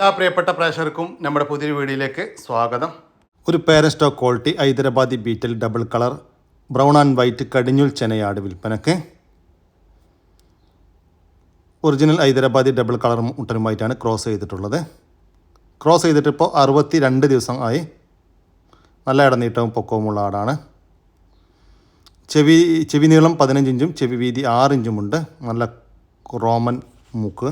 എല്ലാ പ്രിയപ്പെട്ട പ്രേക്ഷകർക്കും നമ്മുടെ പുതിയ വീഡിയോയിലേക്ക് സ്വാഗതം. ഒരു പേരൻ quality Hyderabadi Beetal double colour brown and white കടിഞ്ഞുൽ ചെനയാട് വിൽപ്പനക്ക്. ഒറിജിനൽ ഹൈദരാബാദി ഡബിൾ കളർ മുട്ടനുമായിട്ടാണ് ക്രോസ് ചെയ്തിട്ടുള്ളത്. ക്രോസ് ചെയ്തിട്ടിപ്പോൾ അറുപത്തി രണ്ട് ദിവസം ആയി. നല്ല ഇടനീട്ടവും പൊക്കവുമുള്ള ആടാണ്. ചെവി ചെവി നീളം പതിനഞ്ച് ഇഞ്ചും ചെവി വീതി ആറ് ഇഞ്ചുമുണ്ട് നല്ല റോമൻ മൂക്ക്.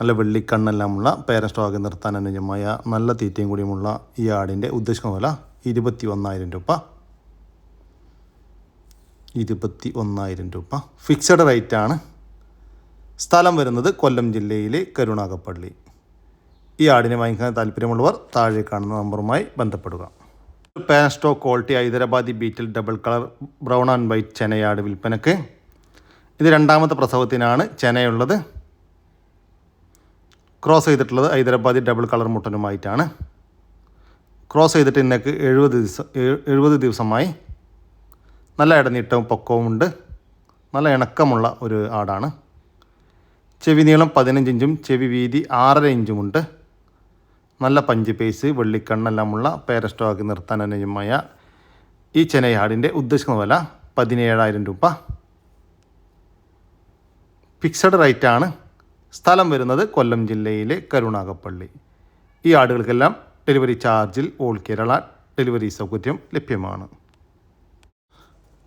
നല്ല വെള്ളിക്കണ്ണെല്ലാമുള്ള പേരസ്റ്റോക്ക് നിർത്താൻ അനുയോജ്യമായ നല്ല തീറ്റയും കൂടിയുമുള്ള ഈ ആടിന്റെ ഉദ്ദേശിക്കുന്ന വില ഇരുപത്തി ഒന്നായിരം രൂപ. ഇരുപത്തി ഒന്നായിരം രൂപ ഫിക്സഡ് റേറ്റാണ് സ്ഥലം വരുന്നത് കൊല്ലം ജില്ലയിലെ കരുണാകപ്പള്ളി ഈ ആടിനെ വാങ്ങിക്കാൻ താല്പര്യമുള്ളവർ താഴെ കാണുന്ന നമ്പറുമായി ബന്ധപ്പെടുക. പാസ്റ്റോ quality Hyderabadi Beetal double colour brown and white ചെനയാട് വിൽപ്പനക്ക്. ഇത് രണ്ടാമത്തെ പ്രസവത്തിനാണ് ചെനയുള്ളത്. ക്രോസ് ചെയ്തിട്ടുള്ളത് ഹൈദരാബാദി ഡബിൾ കളർ മുട്ടനുമായിട്ടാണ്. ക്രോസ് ചെയ്തിട്ട് ഇന്നേക്ക് എഴുപത് ദിവസം എഴു- എഴുപത് ദിവസമായി. നല്ല ഇടനീട്ടവും പൊക്കവും ഉണ്ട്. നല്ല ഇണക്കമുള്ള ഒരു ആടാണ്. ചെവി നീളം പതിനഞ്ച് ഇഞ്ചും ചെവി വീതി ആറര ഇഞ്ചുമുണ്ട് നല്ല പഞ്ച് പേസ് വെള്ളിക്കണ്ണെല്ലാമുള്ള പേരസ്റ്റോക്ക് നിർത്താൻ അനുയോജ്യമായ ഈ ചെനയാടിന്റെ ഉദ്ദേശിക്കുന്ന വില പതിനേഴായിരം രൂപ. ഫിക്സഡ് റേറ്റാണ്. സ്ഥലം വരുന്നത് കൊല്ലം ജില്ലയിലെ കരുണാകപ്പള്ളി. ഈ ആടുകൾക്കെല്ലാം ഡെലിവറി ചാർജിൽ ഓൾ കേരള ഡെലിവറി സൗകര്യം ലഭ്യമാണ്.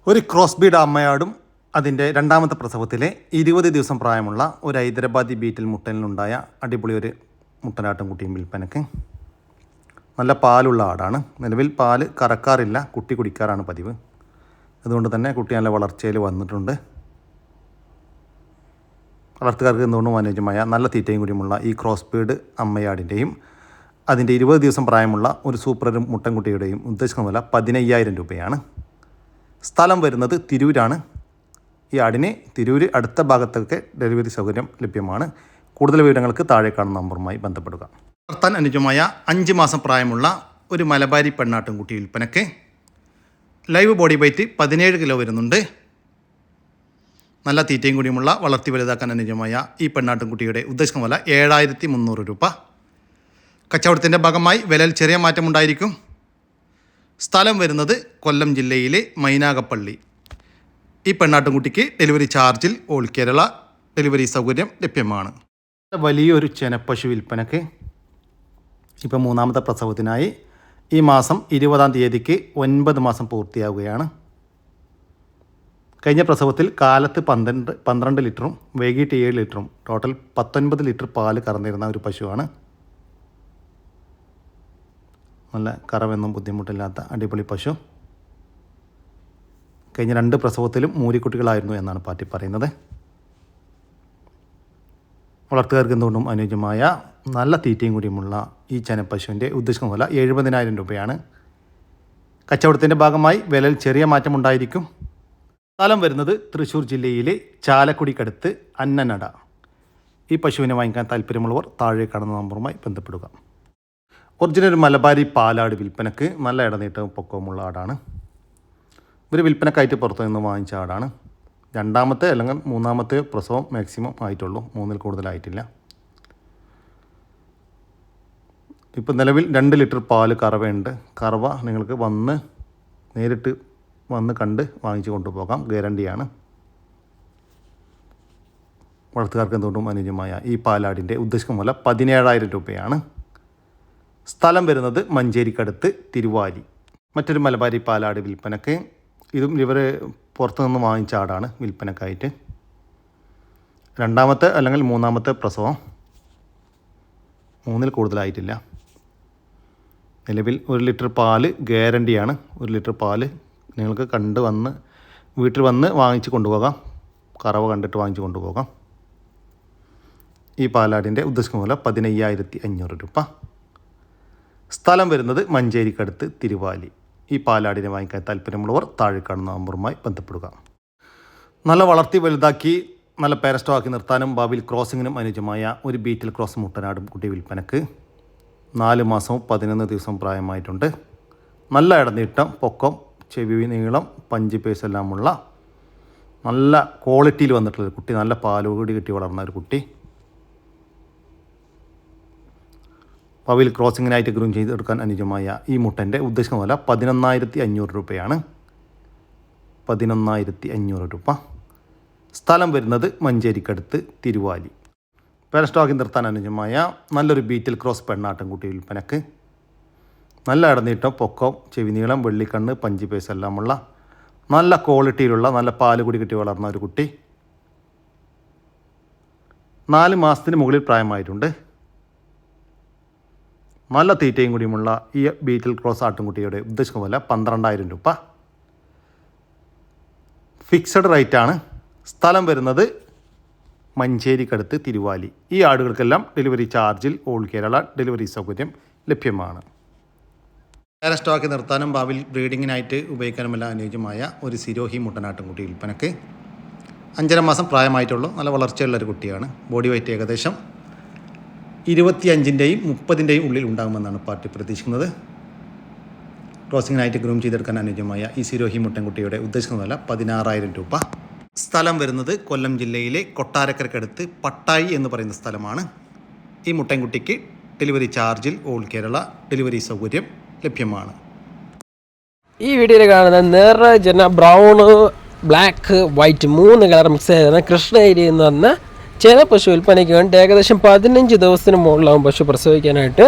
ഒരു ക്രോസ് ബീഡ് അമ്മയാടും അതിന്റെ രണ്ടാമത്തെ പ്രസവത്തിലെ ഇരുപത് ദിവസം പ്രായമുള്ള ഒരു ഹൈദരാബാദി ബീറ്റിൽ മുട്ടലിനുണ്ടായ അടിപൊളി ഒരു മുട്ടനാട്ടും കുട്ടിയും വിൽപ്പനക്ക് നല്ല പാലുള്ള ആടാണ്. നിലവിൽ പാൽ കറക്കാറില്ല കുട്ടി കുടിക്കാറാണ് പതിവ്. അതുകൊണ്ട് തന്നെ കുട്ടി നല്ല വളർച്ചയിൽ വന്നിട്ടുണ്ട്. വളർത്തുകാർക്ക് എന്തുകൊണ്ടും അനുയോജ്യമായ നല്ല തീറ്റയും കൂടിയുമുള്ള ഈ ക്രോസ് ബീഡ് അമ്മയാടിന്റെയും അതിന്റെ ഇരുപത് ദിവസം പ്രായമുള്ള ഒരു സൂപ്പറും മുട്ടൻകുട്ടിയുടെയും ഉദ്ദേശിക്കുന്ന വില പതിനയ്യായിരം രൂപയാണ്. സ്ഥലം വരുന്നത് തിരൂരാണ്. ഈ ആടിന് തിരൂര് അടുത്ത ഭാഗത്തൊക്കെ ഡെലിവറി സൗകര്യം ലഭ്യമാണ്. കൂടുതൽ വിവരങ്ങൾക്ക് താഴെ കാണുന്ന നമ്പറുമായി ബന്ധപ്പെടുക. വളർത്താൻ അനുയോജ്യമായ അഞ്ച് മാസം പ്രായമുള്ള ഒരു മലബാരി പെണ്ണാട്ടുംകുട്ടി വിൽപ്പനക്ക് ലൈവ് ബോഡി വെയ്റ്റ് പതിനേഴ് കിലോ വരുന്നുണ്ട്. നല്ല തീറ്റയും കൂടിയുമുള്ള വളർത്തി വലുതാക്കാൻ അനുയോജ്യമായ ഈ പെണ്ണാട്ടുംകുട്ടിയുടെ ഉദ്ദേശിക്കുന്ന വില ഏഴായിരത്തി മുന്നൂറ് രൂപ. കച്ചവടത്തിന്റെ ഭാഗമായി വിലയിൽ ചെറിയ മാറ്റമുണ്ടായിരിക്കും സ്ഥലം വരുന്നത് കൊല്ലം ജില്ലയിലെ മൈനാകപ്പള്ളി ഈ പെണ്ണാട്ടുംകുട്ടിക്ക് ഡെലിവറി ചാർജിൽ ഓൾ കേരള ഡെലിവറി സൗകര്യം ലഭ്യമാണ്. വലിയൊരു ചെനപ്പശു വിൽപ്പനക്ക് ഇപ്പം മൂന്നാമത്തെ പ്രസവത്തിനായി ഈ മാസം ഇരുപതാം തീയതിക്ക് ഒൻപത് മാസം പൂർത്തിയാവുകയാണ്. കഴിഞ്ഞ പ്രസവത്തിൽ കാലത്ത് പന്ത്രണ്ട് പന്ത്രണ്ട് ലിറ്ററും വൈകിട്ട് ഏഴ് ലിറ്ററും ടോട്ടൽ പത്തൊൻപത് ലിറ്റർ പാൽ കറന്നിരുന്ന ഒരു പശുവാണ്. നല്ല കറവെന്നും ബുദ്ധിമുട്ടില്ലാത്ത അടിപൊളി പശു. കഴിഞ്ഞ രണ്ട് പ്രസവത്തിലും മൂരിക്കുട്ടികളായിരുന്നു എന്നാണ് പാർട്ടി പറയുന്നത്. വളർത്തുകാർക്ക് എന്തുകൊണ്ടും അനുയോജ്യമായ നല്ല തീറ്റയും കൂടിയുമുള്ള ഈ ചെനപ്പശുവിന്റെ ഉദ്ദേശിക്കുന്ന വില എഴുപതിനായിരം രൂപയാണ്. കച്ചവടത്തിന്റെ ഭാഗമായി വിലയിൽ ചെറിയ മാറ്റമുണ്ടായിരിക്കും. സ്ഥലം വരുന്നത് തൃശ്ശൂർ ജില്ലയിലെ ചാലക്കുടിക്കടുത്ത് അന്നനട. ഈ പശുവിനെ വാങ്ങിക്കാൻ താല്പര്യമുള്ളവർ താഴെ കാണുന്ന നമ്പറുമായി ബന്ധപ്പെടുക. ഒറിജിനൽ മലബാരി പാലാട് വിൽപ്പനക്ക് നല്ല ഇടനീട്ടവും പൊക്കവുമുള്ള ആടാണ്. ഇവർ വിൽപ്പനക്കായിട്ട് പുറത്തു നിന്ന് വാങ്ങിച്ച ആടാണ്. രണ്ടാമത്തെ അല്ലെങ്കിൽ മൂന്നാമത്തെ പ്രസവം മാക്സിമം ആയിട്ടുള്ളൂ. മൂന്നിൽ കൂടുതലായിട്ടില്ല. ഇപ്പം നിലവിൽ രണ്ട് ലിറ്റർ പാൽ കറവയുണ്ട്. കറവ നിങ്ങൾക്ക് വന്ന് നേരിട്ട് വന്ന് കണ്ട് വാങ്ങിച്ചു കൊണ്ടുപോകാം. ഗ്യാരണ്ടിയാണ്. വളർത്തുകാർക്ക് എന്തുകൊണ്ടും അനുയോജ്യമായ ഈ പാലാടിന്റെ ഉദ്ദേശിക്കുന്ന വില പതിനേഴായിരം രൂപയാണ്. സ്ഥലം വരുന്നത് മഞ്ചേരിക്കടുത്ത് തിരുവാലി. മറ്റൊരു മലബാരി പാലാട് വിൽപ്പനക്ക്. ഇതും ഇവർ പുറത്തുനിന്ന് വാങ്ങിച്ച ആടാണ് വിൽപ്പനക്കായിട്ട്. രണ്ടാമത്തെ അല്ലെങ്കിൽ മൂന്നാമത്തെ പ്രസവം മൂന്നിൽ കൂടുതലായിട്ടില്ല. നിലവിൽ ഒരു ലിറ്റർ പാൽ ഗ്യാരണ്ടിയാണ്. ഒരു ലിറ്റർ പാൽ നിങ്ങൾക്ക് കണ്ട് വന്ന് വീട്ടിൽ വന്ന് വാങ്ങിച്ച് കൊണ്ടുപോകാം. കറവ കണ്ടിട്ട് വാങ്ങിച്ച് കൊണ്ടുപോകാം. ഈ പാലാടിന്റെ ഉദ്ദേശിക്കുന്ന പോലെ പതിനയ്യായിരത്തി അഞ്ഞൂറ് രൂപ. സ്ഥലം വരുന്നത് മഞ്ചേരിക്കടുത്ത് തിരുവാലി. ഈ പാലാടിനെ വാങ്ങിക്കാൻ താല്പര്യമുള്ളവർ താഴെ കാണുന്ന നമ്പറുമായി ബന്ധപ്പെടുക. നല്ല വളർത്തി വലുതാക്കി നല്ല പേരസ്റ്റോ ആക്കി നിർത്താനും ഭാവിയിൽ ക്രോസിങ്ങിനും അനുയോജ്യമായ ഒരു ബീറ്റിൽ ക്രോസ് മുട്ടനാടും കുട്ടി വിൽപ്പനക്ക് നാല് മാസവും പതിനൊന്ന് ദിവസം പ്രായമായിട്ടുണ്ട്. നല്ല ഇടനീട്ടം പൊക്കം ചെവി നീളം പഞ്ച് പേസ് എല്ലാമുള്ള നല്ല ക്വാളിറ്റിയിൽ വന്നിട്ടുള്ള ഒരു കുട്ടി നല്ല പാലുകൂടി കിട്ടി വളർന്ന ഒരു കുട്ടി. പവിൽ ക്രോസിങ്ങിനായിട്ട് ഗ്രൂം ചെയ്തെടുക്കാൻ അനുജമായ ഈ മുട്ടന്റെ ഉദ്ദേശിക്കുന്ന വില പതിനൊന്നായിരത്തി അഞ്ഞൂറ് രൂപയാണ്. പതിനൊന്നായിരത്തി അഞ്ഞൂറ് രൂപ. സ്ഥലം വരുന്നത് മഞ്ചേരിക്കടുത്ത് തിരുവാലി. പേരസ്റ്റോക്കി നിർത്താൻ അനുജമായ നല്ലൊരു ബീറ്റിൽ ക്രോസ് പെണ്ണാട്ടൻകുട്ടി വിൽപ്പനക്ക്. നല്ല ഇടനീട്ടം പൊക്കം ചെവിനീളം വെള്ളിക്കണ്ണ് പഞ്ചി പേസ് എല്ലാമുള്ള നല്ല ക്വാളിറ്റിയിലുള്ള നല്ല പാൽ കുടി കിട്ടി വളർന്ന ഒരു കുട്ടി. നാല് മാസത്തിന് മുകളിൽ പ്രായമായിട്ടുണ്ട്. നല്ല തീറ്റയും കൂടിയുമുള്ള ഈ ബീറ്റിൽ ക്രോസ് ആട്ടുംകുട്ടിയുടെ ഉദ്ദേശിക്കുന്ന പോലെ പന്ത്രണ്ടായിരം രൂപ. ഫിക്സഡ് റേറ്റ് ആണ് സ്ഥലം വരുന്നത് മഞ്ചേരിക്കടുത്ത് തിരുവാലി. ഈ ആടുകൾക്കെല്ലാം ഡെലിവറി ചാർജിൽ ഓൾ കേരള ഡെലിവറി സൗകര്യം ലഭ്യമാണ്. വേറെ സ്റ്റോക്ക് നിർത്താനും ഭാവിയിൽ ബ്രീഡിങ്ങിനായിട്ട് ഉപയോഗിക്കാനുമെല്ലാം അനുയോജ്യമായ ഒരു സിരോഹി മുട്ടനാട്ടുംകുട്ടി വിൽപ്പനക്ക് അഞ്ചര മാസം പ്രായമായിട്ടുള്ളൂ. നല്ല വളർച്ചയുള്ള ഒരു കുട്ടിയാണ്. ബോഡി വെയ്റ്റ് ഏകദേശം ഇരുപത്തിയഞ്ചിന്റെയും മുപ്പതിന്റെയും ഉള്ളിൽ ഉണ്ടാകുമെന്നാണ് പാർട്ടി പ്രതീക്ഷിക്കുന്നത്. ക്രോസിങ്ങിനായിട്ട് ഗ്രൂം ചെയ്തെടുക്കാൻ അനുയോജ്യമായ ഈ സിരോഹി മുട്ടൻകുട്ടിയുടെ ഉദ്ദേശിക്കുന്ന വില പതിനാറായിരം രൂപ. സ്ഥലം വരുന്നത് കൊല്ലം ജില്ലയിലെ കൊട്ടാരക്കരക്കടുത്ത് പട്ടായി എന്ന് പറയുന്ന സ്ഥലമാണ്. ഈ മുട്ടൻകുട്ടിക്ക് ഡെലിവറി ചാർജിൽ ഓൾ കേരള ഡെലിവറി സൗകര്യം. ലഭ്യമാണ്. ഈ വീഡിയോയിൽ കാണുന്ന നിറജന ബ്രൗണ് ബ്ലാക്ക് വൈറ്റ് മൂന്ന് കളർ മിക്സ് ചെയ്തിരുന്ന കൃഷ്ണഗിരി എന്ന് വന്ന ചില പശു വിൽപ്പനയ്ക്ക് വേണ്ടി ഏകദേശം പതിനഞ്ച് ദിവസത്തിന് മുകളിലാവും പശു പ്രസവിക്കാനായിട്ട്.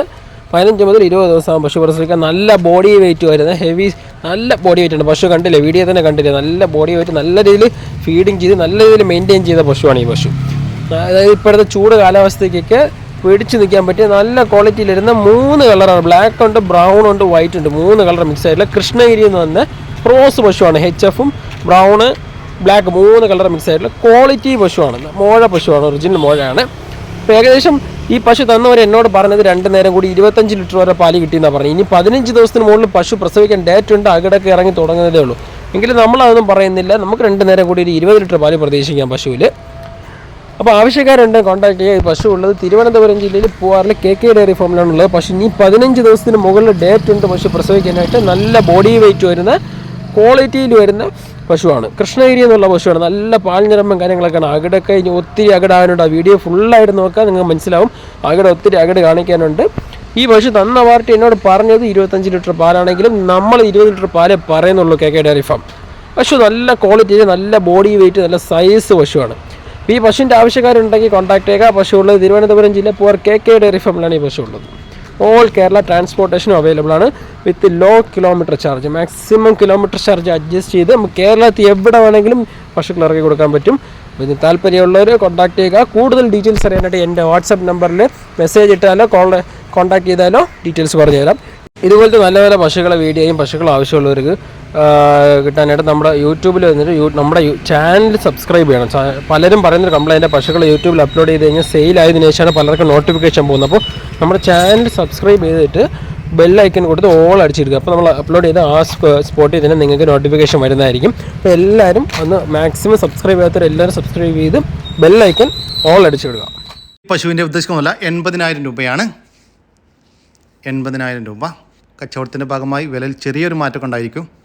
പതിനഞ്ച് മുതൽ ഇരുപത് ദിവസമാകും പശു പ്രസവിക്കാൻ. നല്ല ബോഡി വെയിറ്റ് വരുന്ന ഹെവി നല്ല ബോഡി വെയിറ്റ് ഉണ്ട്. പശു കണ്ടില്ലേ? വീഡിയോ തന്നെ കണ്ടില്ലേ? നല്ല ബോഡി വെയിറ്റ് നല്ല രീതിയിൽ ഫീഡിങ് ചെയ്ത് നല്ല രീതിയിൽ മെയിന്റെയിൻ ചെയ്ത പശുവാണ് ഈ പശു. അതായത് ഇപ്പോഴത്തെ ചൂട് കാലാവസ്ഥയ്ക്കൊക്കെ പിടിച്ചു നിൽക്കാൻ പറ്റിയ നല്ല ക്വാളിറ്റിയിൽ വരുന്ന മൂന്ന് കളറാണ്. ബ്ലാക്ക് ഉണ്ട് ബ്രൗൺ ഉണ്ട് വൈറ്റ് ഉണ്ട്. മൂന്ന് കളർ മിക്സ് ആയിട്ടുള്ള കൃഷ്ണഗിരി എന്ന് പറഞ്ഞ ക്രോസ് പശുവാണ്. എച്ച് എഫും ബ്രൗണ് ബ്ലാക്ക് മൂന്ന് കളർ മിക്സ് ആയിട്ടുള്ള ക്വാളിറ്റി പശുവാണ്. മോഴ പശുവാണ് ഒറിജിനൽ മോഴയാണ്. അപ്പോൾ ഏകദേശം ഈ പശു തന്നവർ എന്നോട് പറഞ്ഞത് രണ്ട് നേരം കൂടി ഇരുപത്തഞ്ച് ലിറ്റർ വരെ പാൽ കിട്ടിയെന്നാണ് പറഞ്ഞത്. ഇനി പതിനഞ്ച് ദിവസത്തിന് മുകളിൽ പശു പ്രസവിക്കാൻ ഡേറ്റ് ഉണ്ട് അകിടൊക്കെ ഇറങ്ങി തുടങ്ങുന്നതേ ഉള്ളൂ. എങ്കിലും നമ്മളതൊന്നും പറയുന്നില്ല. നമുക്ക് രണ്ട് നേരം കൂടി ഒരു ഇരുപത് ലിറ്റർ പാൽ പ്രതീക്ഷിക്കാം പശുവിൽ അപ്പോൾ ആവശ്യക്കാരുണ്ട് കോൺടാക്ട് ചെയ്യുക പശു ഉള്ളത് തിരുവനന്തപുരം ജില്ലയിൽ പൂവാറിൽ കെ കെ ഡയറി ഫോമിലാണ് ഉള്ളത് പശു ഇനി പതിനഞ്ച് ദിവസത്തിന് മുകളിൽ ഡേറ്റ് ഉണ്ട് പശു പ്രസവിക്കാനായിട്ട്. നല്ല ബോഡി വെയിറ്റ് വരുന്ന ക്വാളിറ്റിയിൽ വരുന്ന പശുവാണ്. കൃഷ്ണഗിരി എന്നുള്ള പശുവാണ്. നല്ല പാൽ പാൽഞ്ഞരമ്പും കാര്യങ്ങളൊക്കെയാണ്. അകിടൊക്കെ ഇനി ഒത്തിരി അകിടാകാനുണ്ട് ആ വീഡിയോ ഫുള്ളായിട്ട് നോക്കാൻ നിങ്ങൾക്ക് മനസ്സിലാവും. അകിടെ ഒത്തിരി അകിട് കാണിക്കാനുണ്ട്. ഈ പശു തന്ന പാർട്ടി എന്നോട് പറഞ്ഞത് ഇരുപത്തഞ്ച് ലിറ്റർ പാലാണെങ്കിലും നമ്മൾ ഇരുപത് ലിറ്റർ പാലേ പറയുന്നുള്ളൂ കെ കെ ഡയറി ഫാം. പശു നല്ല ക്വാളിറ്റി നല്ല ബോഡി വെയിറ്റ് നല്ല സൈസ് പശുവാണ്. ഈ പശുവിന്റെ ആവശ്യക്കാരുണ്ടെങ്കിൽ കോൺടാക്ട് ചെയ്യുക പശു ഉള്ളത് തിരുവനന്തപുരം ജില്ല പൂർ കെ കെ ഡെയറി ഫാമിലാണ് ഈ പശു ഉള്ളത് ഓൾ കേരള ട്രാൻസ്പോർട്ടേഷനും അവൈലബിൾ ആണ്. With low kilometre charge maximum kilometre charge adjust ചെയ്ത് നമുക്ക് കേരളത്തിൽ എവിടെ വേണമെങ്കിലും പശുക്കൾ ഇറക്കി കൊടുക്കാൻ പറ്റും. ഇതിന് താല്പര്യമുള്ളവർ കോൺടാക്ട് ചെയ്യുക. കൂടുതൽ ഡീറ്റെയിൽസ് അറിയാനായിട്ട് എന്റെ വാട്സപ്പ് നമ്പറിൽ മെസ്സേജ് ഇട്ടാലോ കോൾ കോൺടാക്ട് ചെയ്താലോ ഡീറ്റെയിൽസ് പറഞ്ഞു തരാം ഇതുപോലത്തെ നല്ല നല്ല പശുക്കളെ വീഡിയോയും പശുക്കൾ ആവശ്യമുള്ളവർക്ക് കിട്ടാനായിട്ട് നമ്മുടെ യൂട്യൂബിൽ വന്നിട്ട് നമ്മുടെ ചാനൽ സബ്സ്ക്രൈബ് ചെയ്യണം. പലരും പറയുന്നൊരു കംപ്ലൈന്റ് പശുക്കൾ യൂട്യൂബിൽ അപ്ലോഡ് ചെയ്ത് കഴിഞ്ഞാൽ സെയിൽ ആയതിനു ശേഷമാണ് പലർക്കും നോട്ടിഫിക്കേഷൻ പോകുന്നത്. അപ്പോൾ നമ്മുടെ ചാനൽ സബ്സ്ക്രൈബ് ചെയ്തിട്ട് ബെൽ ഐക്കൺ കൊടുത്ത് ഓൾ അടിച്ചിരിക്കുക. അപ്പോൾ നമ്മൾ അപ്ലോഡ് ചെയ്ത് ആ സ്പോട്ടിൽ തന്നെ നിങ്ങൾക്ക് നോട്ടിഫിക്കേഷൻ വരുന്നതായിരിക്കും. അപ്പോൾ എല്ലാവരും ഒന്ന് മാക്സിമം സബ്സ്ക്രൈബ് ചെയ്യാത്തവർ എല്ലാവരും സബ്സ്ക്രൈബ് ചെയ്ത് ബെൽ ഐക്കൺ ഓൾ അടിച്ചിടുക. പശുവിന്റെ ഉദ്ദേശമല്ല എൺപതിനായിരം രൂപയാണ്. എൺപതിനായിരം രൂപ. കച്ചവടത്തിന്റെ ഭാഗമായി വിലയിൽ ചെറിയൊരു മാറ്റം ഉണ്ടായിരിക്കും.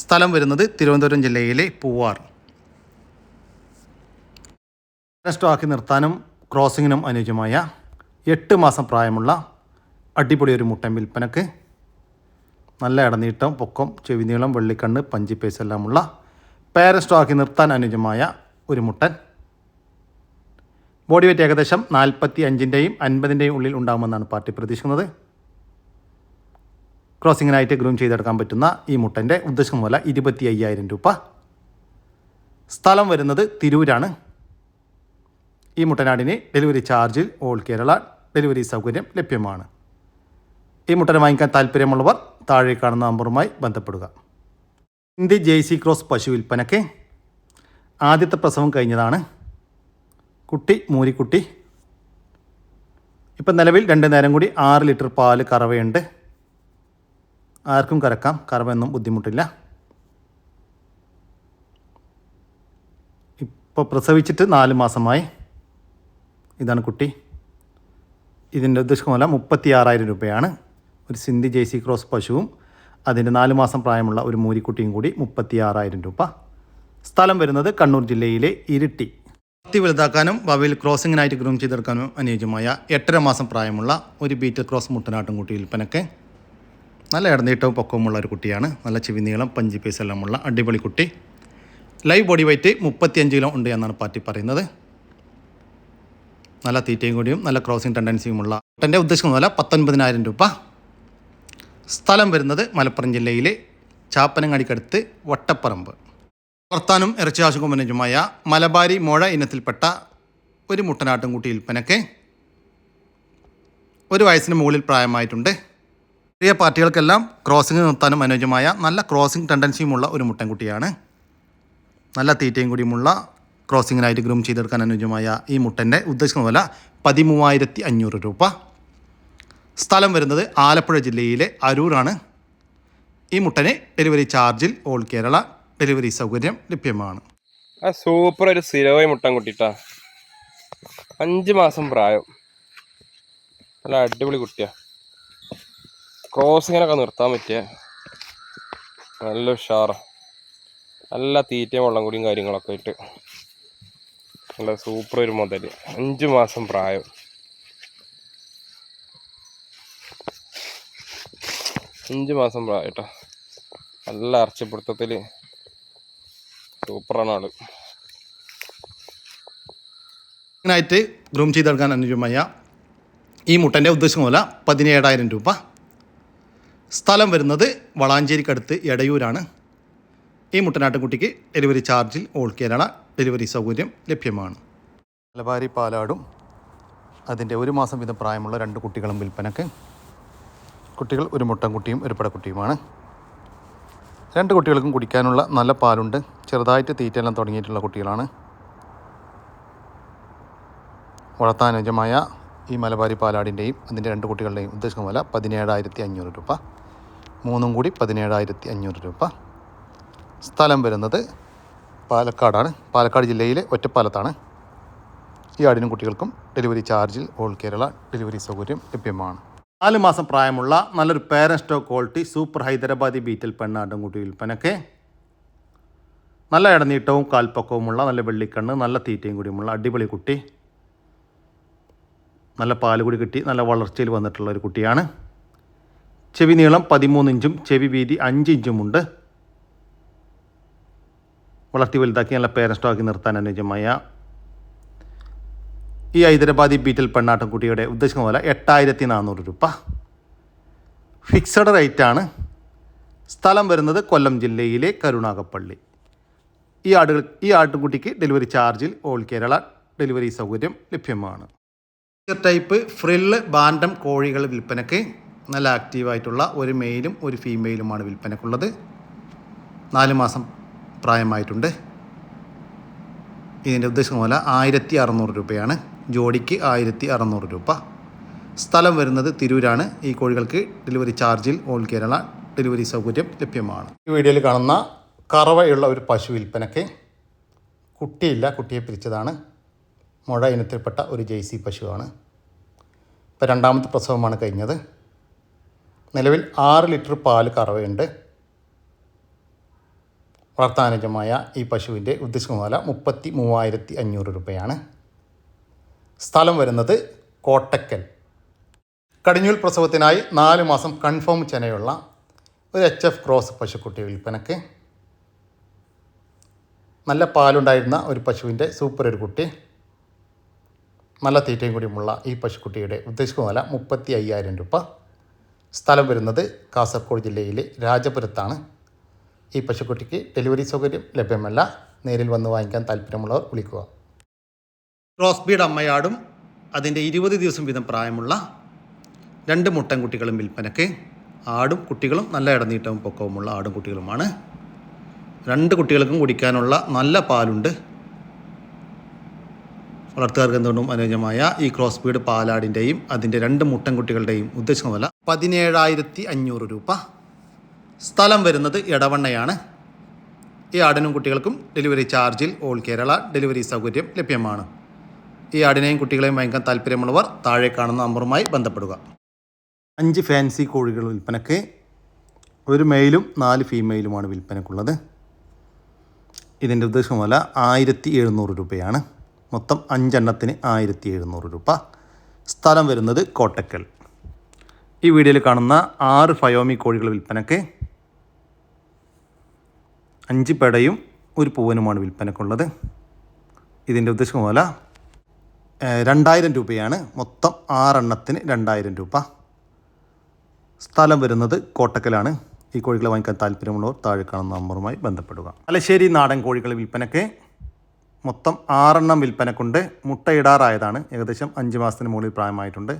സ്ഥലം വരുന്നത് തിരുവനന്തപുരം ജില്ലയിലെ പൂവാർ. സ്റ്റോക്കി നിർത്താനും ക്രോസിങ്ങിനും അനുയോജ്യമായ എട്ട് മാസം പ്രായമുള്ള അടിപൊളി ഒരു മുട്ടൻ വിൽപ്പനക്ക് നല്ല ഇടനീട്ടം പൊക്കം ചെവിനീളം വെള്ളിക്കണ്ണ് പഞ്ചിപ്പേസ് എല്ലാമുള്ള പേര സ്റ്റോക്കി നിർത്താൻ അനുയോജ്യമായ ഒരു മുട്ടൻ. ബോഡി വെയിറ്റ് ഏകദേശം നാൽപ്പത്തി അഞ്ചിന്റെയും അൻപതിന്റെയും ഉള്ളിൽ ഉണ്ടാകുമെന്നാണ് പാർട്ടി പ്രതീക്ഷിക്കുന്നത്. ക്രോസിങ്ങിനായിട്ട് ഗ്രൂം ചെയ്തെടുക്കാൻ പറ്റുന്ന ഈ മുട്ടന്റെ ഉദ്ദേശം വില ഇരുപത്തി അയ്യായിരം രൂപ സ്ഥലം വരുന്നത് തിരൂരാണ്. ഈ മുട്ടനാടിന് ഡെലിവറി ചാർജിൽ ഓൾ കേരള ഡെലിവറി സൗകര്യം ലഭ്യമാണ്. ഈ മുട്ടനെ വാങ്ങിക്കാൻ താല്പര്യമുള്ളവർ താഴെ കാണുന്ന നമ്പറുമായി ബന്ധപ്പെടുക. ഹിന്ദി ജെയ്സി ക്രോസ് പശു വിൽപ്പനയ്ക്ക് ആദ്യത്തെ പ്രസവം കഴിഞ്ഞതാണ്. കുട്ടി മൂരിക്കുട്ടി ഇപ്പം നിലവിൽ രണ്ട് നേരം കൂടി ആറ് ലിറ്റർ പാൽ കറവയുണ്ട്. ആർക്കും കറക്കാം കറവൊന്നും ബുദ്ധിമുട്ടില്ല. ഇപ്പോൾ പ്രസവിച്ചിട്ട് നാല് മാസമായി. ഇതാണ് കുട്ടി. ഇതിന്റെ ഉദ്ദേശമല്ല മുപ്പത്തി ആറായിരം രൂപയാണ്. ഒരു സിന്ധി ജേസി ക്രോസ് പശുവും അതിന്റെ നാല് മാസം പ്രായമുള്ള ഒരു മൂരിക്കുട്ടിയും കൂടി മുപ്പത്തി ആറായിരം രൂപ. സ്ഥലം വരുന്നത് കണ്ണൂർ ജില്ലയിലെ ഇരിട്ടി. വളർത്തി വലുതാക്കാനും ഭാവിയിൽ ക്രോസിങ്ങിനായിട്ട് ഗ്രൂം ചെയ്തെടുക്കാനും അനുയോജ്യമായ എട്ടര മാസം പ്രായമുള്ള ഒരു ബീറ്റൽ ക്രോസ് മുട്ടനാട്ടും കുട്ടി വിൽപ്പനക്ക് നല്ല ഇടനീട്ടവും പൊക്കവുമുള്ള ഒരു കുട്ടിയാണ്. നല്ല ചെവിനീളം പഞ്ചി പീസ് എല്ലാമുള്ള അടിപൊളി കുട്ടി. ലൈവ് ബോഡി വെയ്റ്റ് മുപ്പത്തിയഞ്ച് കിലോ ഉണ്ട് എന്നാണ് പാറ്റി പറയുന്നത്. നല്ല തീറ്റയും കൂടിയും നല്ല ക്രോസിംഗ് ടെൻഡൻസിയുമുള്ള എന്റെ ഉദ്ദേശിക്കുന്ന പോലെ പത്തൊൻപതിനായിരം രൂപ. സ്ഥലം വരുന്നത് മലപ്പുറം ജില്ലയിലെ ചാപ്പനങ്ങാടിക്കടുത്ത് വട്ടപ്പറമ്പ്. വർത്താനും ഇറച്ചി ഇറച്ചിയാശുകുമനുജുമായ മലബാരി മുഴ ഇനത്തിൽപ്പെട്ട ഒരു മുട്ടനാട്ടും കൂട്ടി വിൽപ്പനക്ക് ഒരു വയസ്സിന് മുകളിൽ പ്രായമായിട്ടുണ്ട്. ചെറിയ പാർട്ടികൾക്കെല്ലാം ക്രോസിംഗ് നിർത്താനും അനുയോജ്യമായ നല്ല ക്രോസിംഗ് ടെൻഡൻസിയുമുള്ള ഒരു മുട്ടൻകുട്ടിയാണ്. നല്ല തീറ്റയും കൂടിയുമുള്ള ക്രോസിങ്ങിനായിട്ട് ഗ്രൂം ചെയ്തെടുക്കാൻ അനുയോജ്യമായ ഈ മുട്ടന്റെ ഉദ്ദേശിക്കുന്ന വില പതിമൂവായിരത്തി അഞ്ഞൂറ് രൂപ. സ്ഥലം വരുന്നത് ആലപ്പുഴ ജില്ലയിലെ അരൂരാണ്. ഈ മുട്ടന് ഡെലിവറി ചാർജിൽ ഓൾ കേരള ഡെലിവറി സൗകര്യം ലഭ്യമാണ്. സൂപ്പർ ഒരു സ്ഥിരമായി മുട്ടൻ കുട്ടിട്ടാ അഞ്ച് മാസം പ്രായം. നല്ല അടിപൊളി കുട്ടിയാ. ക്രോസിങ്ങിനൊക്കെ നിർത്താൻ പറ്റിയ നല്ല ഉഷാറ നല്ല തീറ്റയും വെള്ളം കൂടിയും കാര്യങ്ങളൊക്കെ ആയിട്ട്. നല്ല സൂപ്പർ ഒരു മുതൽ അഞ്ച് മാസം പ്രായം. അഞ്ച് മാസം പ്രായം നല്ല അർച്ചപ്പിടുത്തത്തിൽ സൂപ്പറാണ് ആൾ. ായിട്ട് ഗ്രൂം ചെയ്തെടുക്കാൻ അനുജമായ ഈ മുട്ടന്റെ ഉദ്ദേശം പോലെ പതിനേഴായിരം രൂപ സ്ഥലം വരുന്നത് വളാഞ്ചേരിക്കടുത്ത് എടയൂരാണ്. ഈ മുട്ടനാട്ടുകുട്ടിക്ക് ഡെലിവറി ചാർജിൽ ഓൾ കേരള ഡെലിവറി സൗകര്യം ലഭ്യമാണ്. മലബാരി പാലാടും അതിന്റെ ഒരു മാസം വീതം പ്രായമുള്ള രണ്ട് കുട്ടികളും വിൽപ്പനക്ക്. കുട്ടികൾ ഒരു മുട്ടൻകുട്ടിയും ഒരു പടക്കുട്ടിയുമാണ്. രണ്ട് കുട്ടികൾക്കും കുടിക്കാനുള്ള നല്ല പാലുണ്ട്. ചെറുതായിട്ട് തീറ്റയെല്ലാം തുടങ്ങിയിട്ടുള്ള കുട്ടികളാണ്. വളർത്താനുജമായ ഈ മലബാരി പാലാടിന്റെയും അതിന്റെ രണ്ട് കുട്ടികളുടെയും ഉദ്ദേശിക്കുന്ന വില പതിനേഴായിരത്തി അഞ്ഞൂറ് രൂപ. മൂന്നും കൂടി പതിനേഴായിരത്തി അഞ്ഞൂറ് രൂപ. സ്ഥലം വരുന്നത് പാലക്കാടാണ്. പാലക്കാട് ജില്ലയിലെ ഒറ്റപ്പാലത്താണ്. ഈ ആടിനും കുട്ടികൾക്കും ഡെലിവറി ചാർജിൽ ഓൾ കേരള ഡെലിവറി സൗകര്യം ലഭ്യമാണ്. നാല് മാസം പ്രായമുള്ള നല്ലൊരു പേരൻ stock quality super Hyderabadi Beetal പെണ്ണാട്ടും കുട്ടി വിൽപ്പനക്ക്. നല്ല ഇടനീട്ടവും കാൽപ്പക്കവുമുള്ള നല്ല വെള്ളിക്കണ്ണ് നല്ല തീറ്റയും കൂടിയുമുള്ള അടിപൊളി കുട്ടി. നല്ല പാൽ കൂടി കിട്ടി നല്ല വളർച്ചയിൽ വന്നിട്ടുള്ള ഒരു കുട്ടിയാണ്. ചെവി നീളം പതിമൂന്ന് ഇഞ്ചും ചെവി വീതി അഞ്ച് ഇഞ്ചുമുണ്ട്. വളർത്തി വലുതാക്കി നല്ല പേരൻ സ്റ്റോക്കി നിർത്താൻ അനുയോജ്യമായ ഈ ഹൈദരാബാദി ബീറ്റൽ പെണ്ണാട്ടം കുട്ടിയുടെ ഉദ്ദേശിക്കുന്ന പോലെ എട്ടായിരത്തി നാനൂറ് രൂപ. ഫിക്സഡ് റേറ്റാണ് സ്ഥലം വരുന്നത് കൊല്ലം ജില്ലയിലെ കരുണാകപ്പള്ളി ഈ ആടുകൾ ഈ ആട്ടുകുട്ടിക്ക് ഡെലിവറി ചാർജിൽ ഓൾ കേരള ഡെലിവറി സൗകര്യം ലഭ്യമാണ്. ടൈപ്പ് ഫ്രില്ല് ബാൻഡം കോഴികൾ വിൽപ്പനയ്ക്ക് നല്ല ആക്റ്റീവായിട്ടുള്ള ഒരു മെയിലും ഒരു ഫീമെയിലുമാണ് വിൽപ്പനക്കുള്ളത്. നാല് മാസം പ്രായമായിട്ടുണ്ട്. ഇതിന്റെ ഉദ്ദേശം പോലെ ആയിരത്തി അറുന്നൂറ് രൂപയാണ്. ജോഡിക്ക് ആയിരത്തി അറുന്നൂറ് രൂപ. സ്ഥലം വരുന്നത് തിരൂരാണ്. ഈ കോഴികൾക്ക് ഡെലിവറി ചാർജിൽ ഓൾ കേരള ഡെലിവറി സൗകര്യം ലഭ്യമാണ്. ഈ വീഡിയോയിൽ കാണുന്ന കറവയുള്ള ഒരു പശു വിൽപ്പനയ്ക്ക് കുട്ടിയില്ല കുട്ടിയെ പിരിച്ചതാണ്. മുഴ ഇനത്തിൽപ്പെട്ട ഒരു ജെയ്സി പശുവാണ്. ഇപ്പോൾ രണ്ടാമത്തെ പ്രസവമാണ് കഴിഞ്ഞത്. നിലവിൽ ആറ് ലിറ്റർ പാൽ കറവയുണ്ട്. വളർത്താനുജമായ ഈ പശുവിന്റെ ഉദ്ദേശിക്കുന്ന വില മുപ്പത്തി മൂവായിരത്തി അഞ്ഞൂറ് രൂപയാണ്. സ്ഥലം വരുന്നത് കോട്ടക്കൽ. കടിഞ്ഞൂൽ പ്രസവത്തിനായി നാല് മാസം കൺഫേം ചെനയുള്ള ഒരു എച്ച് എഫ് ക്രോസ് പശുക്കുട്ടി വിൽപ്പനക്ക്. നല്ല പാലുണ്ടായിരുന്ന ഒരു പശുവിന്റെ സൂപ്പർ ഒരു കുട്ടി. നല്ല തീറ്റയും കൂടിയുമുള്ള ഈ പശുക്കുട്ടിയുടെ ഉദ്ദേശിക്കുന്ന വില മുപ്പത്തി അയ്യായിരം രൂപ. സ്ഥലം വരുന്നത് കാസർഗോഡ് ജില്ലയിലെ രാജപുരത്താണ്. ഈ പശുക്കുട്ടിക്ക് ഡെലിവറി സൗകര്യം ലഭ്യമല്ല. നേരിൽ വന്ന് വാങ്ങിക്കാൻ താല്പര്യമുള്ളവർ വിളിക്കുക. ക്രോസ് ബീഡ് അമ്മയാടും അതിന്റെ ഇരുപത് ദിവസം വീതം പ്രായമുള്ള രണ്ട് മുട്ടൻ മുട്ടൻകുട്ടികളും വിൽപ്പനയ്ക്ക് ആടും കുട്ടികളും നല്ല ഇടനീട്ടവും പൊക്കവുമുള്ള ആടും കുട്ടികളുമാണ്. രണ്ട് കുട്ടികൾക്കും കുടിക്കാനുള്ള നല്ല പാലുണ്ട്. വളർത്തുകാർക്ക് എന്തുകൊണ്ടും അനുയോജ്യമായ ഈ ക്രോസ് ബീഡ് പാലാടിന്റെയും അതിന്റെ രണ്ട് മുട്ടൻ കുട്ടികളുടെയും വില പതിനേഴായിരത്തി അഞ്ഞൂറ് രൂപ. സ്ഥലം വരുന്നത് എടവണ്ണയാണ്. ഈ ആടിനും കുട്ടികൾക്കും ഡെലിവറി ചാർജിൽ ഓൾ കേരള ഡെലിവറി സൗകര്യം ലഭ്യമാണ്. ഈ ആടിനെയും കുട്ടികളെയും വാങ്ങിക്കാൻ താല്പര്യമുള്ളവർ താഴെ കാണുന്ന നമ്പറുമായി ബന്ധപ്പെടുക. അഞ്ച് ഫാൻസി കോഴികൾ വിൽപ്പനയ്ക്ക് ഒരു മെയിലും നാല് ഫീമെയിലുമാണ് വിൽപ്പനയ്ക്കുള്ളത് ഇതിന്റെ ഉദ്ദേശം വില ആയിരത്തി എഴുന്നൂറ് രൂപയാണ്. മൊത്തം അഞ്ചെണ്ണത്തിന് ആയിരത്തി എഴുന്നൂറ് രൂപ. സ്ഥലം വരുന്നത് കോട്ടക്കൽ. ഈ വീഡിയോയിൽ കാണുന്ന ആറ് ഫയോമി കോഴികൾ വിൽപ്പനക്ക് അഞ്ച് പെടയും ഒരു പൂവനുമാണ് വിൽപ്പനക്കുള്ളത്. ഇതിന്റെ ഉദ്ദേശം പോലെ രണ്ടായിരം രൂപയാണ്. മൊത്തം ആറെണ്ണത്തിന് രണ്ടായിരം രൂപ. സ്ഥലം വരുന്നത് കോട്ടക്കലാണ്. ഈ കോഴികളെ വാങ്ങിക്കാൻ താല്പര്യമുള്ളവർ താഴെ കാണുന്ന നമ്പറുമായി ബന്ധപ്പെടുക. തലശ്ശേരി നാടൻ കോഴികൾ വിൽപ്പനയ്ക്ക് മൊത്തം ആറെണ്ണം വിൽപ്പനക്കുണ്ട്. മുട്ടയിടാറായതാണ്. ഏകദേശം അഞ്ച് മാസത്തിന് മുകളിൽ പ്രായമായിട്ടുണ്ട്.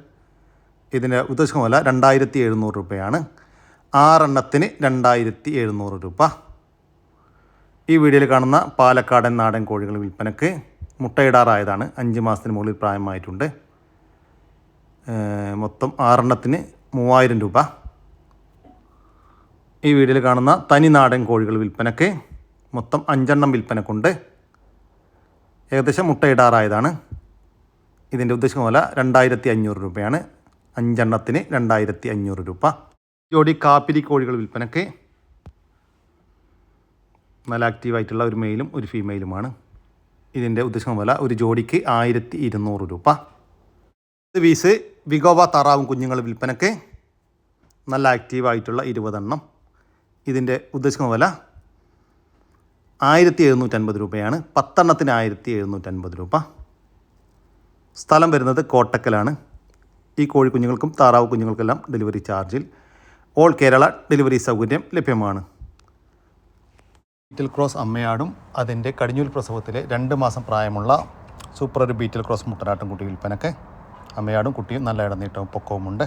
ഇതിന്റെ ഉദ്ദേശം പോലെ രണ്ടായിരത്തി എഴുന്നൂറ് രൂപയാണ്. ആറെണ്ണത്തിന് രണ്ടായിരത്തി എഴുന്നൂറ് രൂപ. ഈ വീഡിയോയിൽ കാണുന്ന പാലക്കാടൻ നാടൻ കോഴികൾ വിൽപ്പനക്ക് മുട്ടയിടാറായതാണ്. അഞ്ച് മാസത്തിന് മുകളിൽ പ്രായമായിട്ടുണ്ട്. മൊത്തം ആറെണ്ണത്തിന് മൂവായിരം രൂപ. ഈ വീഡിയോയിൽ കാണുന്ന തനി നാടൻ കോഴികൾ വിൽപ്പനക്ക് മൊത്തം അഞ്ചെണ്ണം വിൽപ്പനക്കുണ്ട്. ഏകദേശം മുട്ടയിടാറായതാണ്. ഇതിന്റെ ഉദ്ദേശം പോലെ രണ്ടായിരത്തി അഞ്ഞൂറ് രൂപയാണ്. അഞ്ചെണ്ണത്തിന് രണ്ടായിരത്തി അഞ്ഞൂറ് രൂപ. ജോഡി കാപ്പിരി കോഴികൾ വിൽപ്പനക്ക് നല്ല ആക്റ്റീവായിട്ടുള്ള ഒരു മെയിലും ഒരു ഫീമെയിലുമാണ്. ഇതിന്റെ ഉദ്ദേശം വില ഒരു ജോഡിക്ക് ആയിരത്തി ഇരുന്നൂറ് രൂപ വീസ് വിഗോവ താറാവും കുഞ്ഞുങ്ങൾ വിൽപ്പനക്ക് നല്ല ആക്റ്റീവായിട്ടുള്ള ഇരുപതെണ്ണം. ഇതിന്റെ ഉദ്ദേശിക്കുന്ന വില ആയിരത്തി എഴുന്നൂറ്റൻപത് രൂപയാണ്. പത്തെണ്ണത്തിന് ആയിരത്തി എഴുന്നൂറ്റൻപത് രൂപ. സ്ഥലം വരുന്നത് കോട്ടക്കലാണ്. ഈ കോഴിക്കുഞ്ഞുങ്ങൾക്കും താറാവ് കുഞ്ഞുങ്ങൾക്കെല്ലാം ഡെലിവറി ചാർജിൽ. ഓൾ കേരള ഡെലിവറി സൗകര്യം ലഭ്യമാണ്. ബീറ്റിൽ ക്രോസ് അമ്മയാടും അതിന്റെ കടിഞ്ഞൂൽ പ്രസവത്തിലെ രണ്ട് മാസം പ്രായമുള്ള സൂപ്പർ ഒരു ബീറ്റിൽ ക്രോസ് മുട്ടനാട്ടും കുട്ടി വിൽപ്പനക്ക് അമ്മയാടും കുട്ടിയും നല്ല ഇടനീട്ടവും പൊക്കവുമുണ്ട്.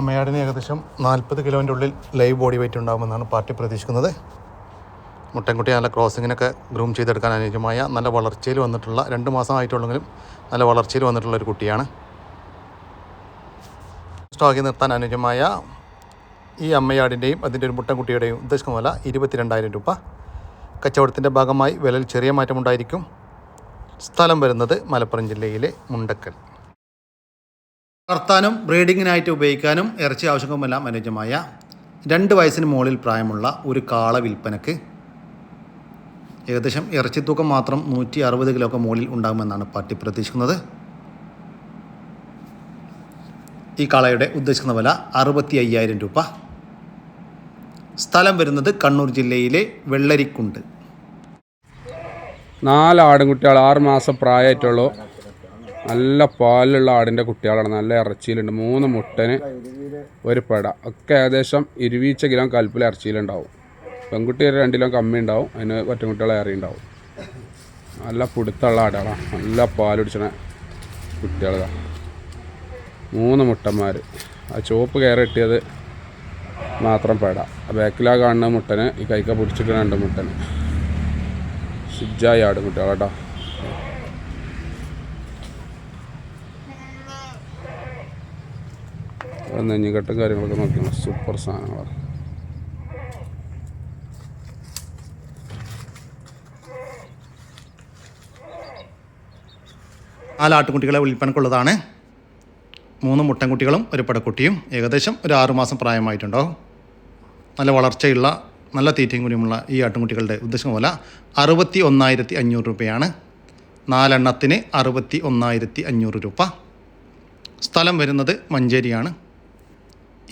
അമ്മയാടിന് ഏകദേശം നാൽപ്പത് കിലോന്റെ ഉള്ളിൽ ലൈവ് ബോഡി വെയിറ്റ് ഉണ്ടാകുമെന്നാണ് പാർട്ടി പ്രതീക്ഷിക്കുന്നത്. മുട്ടൻകുട്ടി നല്ല ക്രോസിങ്ങിനൊക്കെ ഗ്രൂം ചെയ്തെടുക്കാൻ അനുയോജ്യമായ നല്ല വളർച്ചയിൽ വന്നിട്ടുള്ള രണ്ട് മാസമായിട്ടുള്ളെങ്കിലും നല്ല വളർച്ചയിൽ വന്നിട്ടുള്ള ഒരു കുട്ടിയാണ്. സ്റ്റോക്കി നിർത്താൻ അനുയോജ്യമായ ഈ അമ്മയാടിന്റെയും അതിന്റെ ഒരു മുട്ടൻകുട്ടിയുടെയും ഉദ്ദേശിക്കുന്ന വില ഇരുപത്തിരണ്ടായിരം രൂപ. കച്ചവടത്തിന്റെ ഭാഗമായി വിലയിൽ ചെറിയ മാറ്റമുണ്ടായിരിക്കും സ്ഥലം വരുന്നത് മലപ്പുറം ജില്ലയിലെ മുണ്ടക്കൽ. വളർത്താനും ബ്രീഡിങ്ങിനായിട്ട് ഉപയോഗിക്കാനും ഇറച്ചി ആവശ്യങ്ങളുമെല്ലാം അനുയോജ്യമായ രണ്ട് വയസ്സിന് മുകളിൽ പ്രായമുള്ള ഒരു കാള വിൽപ്പനക്ക് ഏകദേശം ഇറച്ചി തൂക്കം മാത്രം നൂറ്റി അറുപത് കിലോ ഒക്കെ മുകളിൽ ഉണ്ടാകുമെന്നാണ് പാർട്ടി പ്രതീക്ഷിക്കുന്നത്. ഈ കാളയുടെ ഉദ്ദേശിക്കുന്ന വില അറുപത്തി അയ്യായിരം രൂപ. സ്ഥലം വരുന്നത് കണ്ണൂർ ജില്ലയിലെ വെള്ളരിക്കുണ്ട്. നാല് ആടുംകുട്ടികൾ ആറ് മാസം പ്രായമായിട്ടുള്ളൂ. നല്ല പാലുള്ള ആടിന്റെ കുട്ടികളാണ്. നല്ല ഇറച്ചിയിലുണ്ട്. മൂന്ന് മുട്ടന് ഒരു പെട. ഒക്കെ ഏകദേശം ഇരുവീച്ച കിലോ കൽപ്പിൽ ഇറച്ചിയിലുണ്ടാവും. പെൺകുട്ടി ഒരു രണ്ടിലോ കമ്മി ഉണ്ടാവും. അതിന് ഒറ്റക്കുട്ടികളെ ഏറെ ഉണ്ടാവും. നല്ല പിടുത്തുള്ള ആടാണ്. നല്ല പാൽ കുടിച്ചണ കുട്ടികളതാണ് മൂന്ന് മുട്ടന്മാർ ആ ചുവപ്പ് കയറിട്ടിയത് മാത്രം പേട. ബാക്കിലാ കാണുന്ന മുട്ടന് ഈ കൈക്ക പിടിച്ചിട്ട് രണ്ട് മുട്ടന്. സിജായി ആട് ആടും കേട്ടോ നെഞ്ഞിക്കെട്ടും കാര്യങ്ങളൊക്കെ നോക്കിയാണ് സൂപ്പർ സാധനങ്ങളാണ് നാല് ആട്ടുകുട്ടികളെ വിൽപ്പനക്കുള്ളതാണ്. മൂന്ന് മുട്ടൻകുട്ടികളും ഒരു പടക്കുട്ടിയും ഏകദേശം ഒരു ആറുമാസം പ്രായമായിട്ടുണ്ടാവും. നല്ല വളർച്ചയുള്ള നല്ല തീറ്റയും കൂടിയുമുള്ള ഈ ആട്ടുംകുട്ടികളുടെ ഉദ്ദേശം പോലെ അറുപത്തി ഒന്നായിരത്തി അഞ്ഞൂറ് രൂപയാണ്. നാലെണ്ണത്തിന് അറുപത്തി ഒന്നായിരത്തി അഞ്ഞൂറ് രൂപ. സ്ഥലം വരുന്നത് മഞ്ചേരിയാണ്.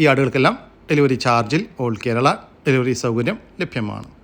ഈ ആടുകൾക്കെല്ലാം ഡെലിവറി ചാർജിൽ ഓൾ കേരള ഡെലിവറി സൗകര്യം ലഭ്യമാണ്.